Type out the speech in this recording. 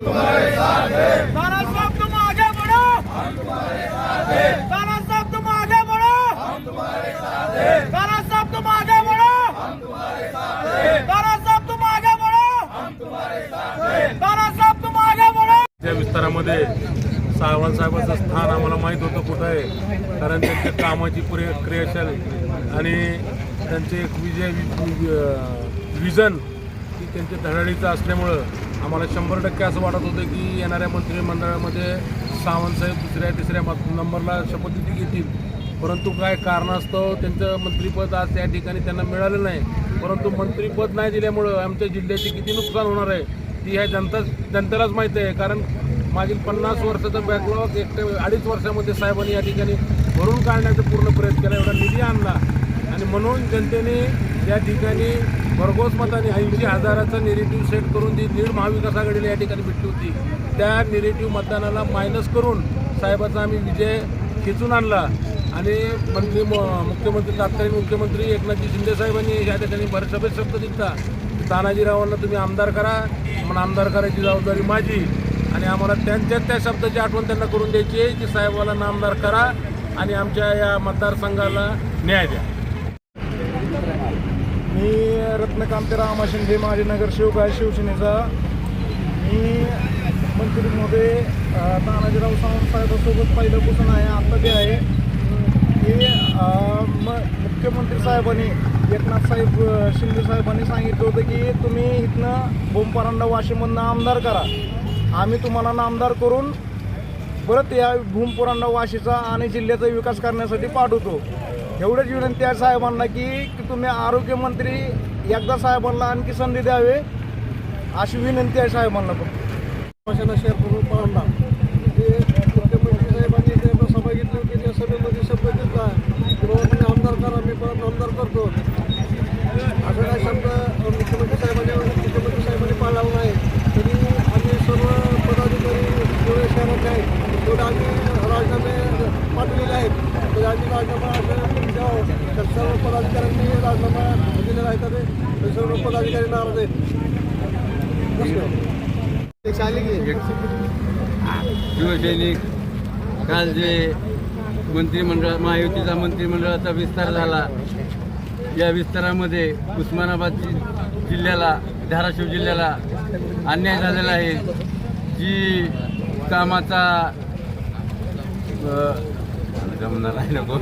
त्या विस्तारामध्ये सावंत साहेबांचं स्थान आम्हाला माहीत होतं कुठं आहे कारण त्यांच्या कामाची पुरे क्रियाशल आणि त्यांचे एक विजय विजन की त्यांच्या धडाडीचं असल्यामुळं आम्हाला शंभर टक्के असं वाटत होतं की येणाऱ्या मंत्रिमंडळामध्ये सावंत साहेब दुसऱ्या तिसऱ्या नंबरला शपथविधी घेतील. परंतु काय कारणास्तव त्यांचं मंत्रिपद आज त्या ठिकाणी त्यांना मिळालं नाही. परंतु मंत्रिपद नाही दिल्यामुळं आमच्या जिल्ह्याचे किती नुकसान होणार आहे ती ह्या जनता जनतेलाच माहीत आहे. कारण मागील पन्नास वर्षाचा बॅकलॉग एक ते अडीच वर्षामध्ये साहेबांनी या ठिकाणी भरून काढण्याचा पूर्ण प्रयत्न केला एवढा निधी आणला. आणि म्हणून जनतेने या ठिकाणी भरघोस मताने ऐंशी हजाराचा निगेटिव्ह सेट करून जी दीड महाविकास आघाडीला या ठिकाणी भेटली होती. त्या निगेटिव्ह मतदानाला मायनस करून साहेबाचा आम्ही विजय खेचून आणला. आणि मंत्री म- मुख्यमंत्री तत्कालीन मुख्यमंत्री एकनाथजी शिंदे साहेबांनी या ठिकाणी भरसभेत शब्द दिला तानाजीरावांना तुम्ही आमदार करा. म्हणून आमदार करायची जबाबदारी माझी. आणि आम्हाला त्यांच्या त्या शब्दाची आठवण त्यांना करून द्यायची आहे. की साहेबाला नामदार करा आणि आमच्या या मतदारसंघाला न्याय द्या. मी रत्नकांत रामा शिंदे माजी नगरसेवक आहे शिवसेनेचा. मी मंत्रीमध्ये अ, तानाजीराव सावंत साहेबांसोबत पहिल्यापासून आहे आता ते आहे की म मुख्यमंत्री साहेबांनी एकनाथ साहेब शिंदे साहेबांनी सांगितलं होतं की तुम्ही इथनं बोंपरांडा वाशीमधनं आमदार करा. आम्ही तुम्हाला नामदार करून परत या भूमपुरांना वाशीचा आणि जिल्ह्याचा विकास करण्यासाठी पाठवतो. एवढंच विनंती आहे साहेबांना की की तुम्ही आरोग्यमंत्री एकदा साहेबांना आणखी संधी द्यावे अशी विनंती आहे साहेबांना पण. भाषाला शेअर करून पाहला ते मुख्यमंत्री साहेबांनी जे सभा घेतली होती त्या सभेमध्ये शब्द दिला. की तुम्ही आमदार करा मी परत आमदार करतो. असं काय शब्द मुख्यमंत्री साहेबांनी मुख्यमंत्री साहेबांनी पाळला नाही. तरी आम्ही सर्व पदाधिकारी जेवढे शहरात आहेत. तेवढे आम्ही राजीनामे पाठवलेले आहेत. तर आम्ही राजीनामा द्यावं तर सर्व पदाधिकाऱ्यांनी राजीनामा दिलेला आहे तर ते? सर्व पदाधिकारी नाराज आहेत. आली की शिवसैनिक काल जे मंत्रिमंडळ महायुतीचा मंत्रिमंडळाचा विस्तार झाला. या विस्तारामध्ये उस्मानाबाद जि- जिल्ह्याला धाराशिव जिल्ह्याला अन्याय झालेला आहे. जी कामाचा जमणार आहे नको.